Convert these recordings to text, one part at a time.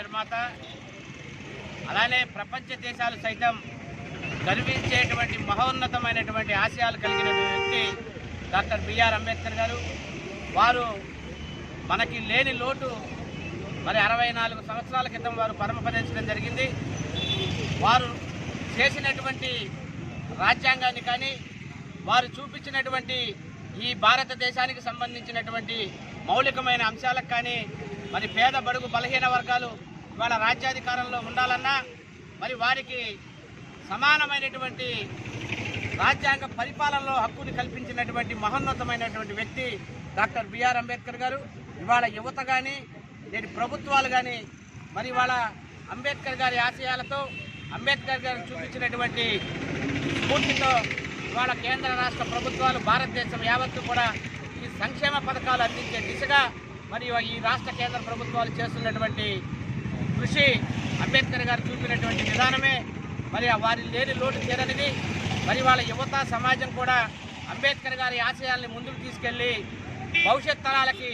నిర్మాత. అలానే ప్రపంచ దేశాలు సైతం గర్వించేటువంటి మహోన్నతమైనటువంటి ఆశయాలు కలిగిన వ్యక్తి డాక్టర్ బిఆర్ అంబేద్కర్ గారు. వారు మనకి లేని లోటు మరి అరవై నాలుగు సంవత్సరాల క్రితం వారు పరమపదించడం జరిగింది. వారు చేసినటువంటి రాజ్యాంగాన్ని కానీ వారు చూపించినటువంటి ఈ భారతదేశానికి సంబంధించినటువంటి మౌలికమైన అంశాలకు కానీ మరి పేద బడుగు బలహీన వర్గాలు ఇవాళ రాజ్యాధికారంలో ఉండాలన్నా మరి వారికి సమానమైనటువంటి రాజ్యాంగ పరిపాలనలో హక్కుని కల్పించినటువంటి మహోన్నతమైనటువంటి వ్యక్తి డాక్టర్ బిఆర్ అంబేద్కర్ గారు. ఇవాళ యువత కానీ నేటి ప్రభుత్వాలు కానీ మరి ఇవాళ అంబేద్కర్ గారి ఆశయాలతో అంబేద్కర్ గారు చూపించినటువంటి స్ఫూర్తితో ఇవాళ కేంద్ర రాష్ట్ర ప్రభుత్వాలు భారతదేశం యావత్తు కూడా ఈ సంక్షేమ పథకాలు అందించే దిశగా మరియు ఈ రాష్ట్ర కేంద్ర ప్రభుత్వాలు చేస్తున్నటువంటి కృషి అంబేద్కర్ గారు చూపినటువంటి విధానమే. మరి వారి లేని లోటు తీరనిది. మరి వాళ్ళ యువత సమాజం కూడా అంబేద్కర్ గారి ఆశయాల్ని ముందుకు తీసుకెళ్ళి భవిష్యత్ తరాలకి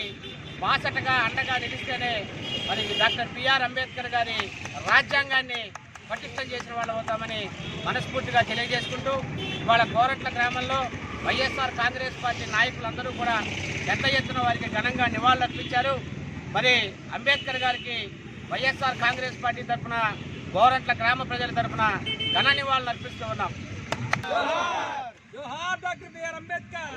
బాసటగా అండగా నిలిస్తేనే మరి డాక్టర్ బిఆర్ అంబేద్కర్ గారి రాజ్యాంగాన్ని పటిష్టం చేసిన వాళ్ళు అవుతామని మనస్ఫూర్తిగా తెలియజేసుకుంటూ ఇవాళ గోరట్ల గ్రామంలో వైఎస్ఆర్ కాంగ్రెస్ పార్టీ నాయకులందరూ కూడా పెద్ద ఎత్తున వారికి ఘనంగా నివాళులర్పించారు. మరి అంబేద్కర్ గారికి వైఎస్ఆర్ కాంగ్రెస్ పార్టీ తరఫున గోరంట్ల గ్రామ ప్రజల తరఫున ఘన నివాళులు అర్పిస్తూ ఉన్నాం. Doctor B R Ambedkar!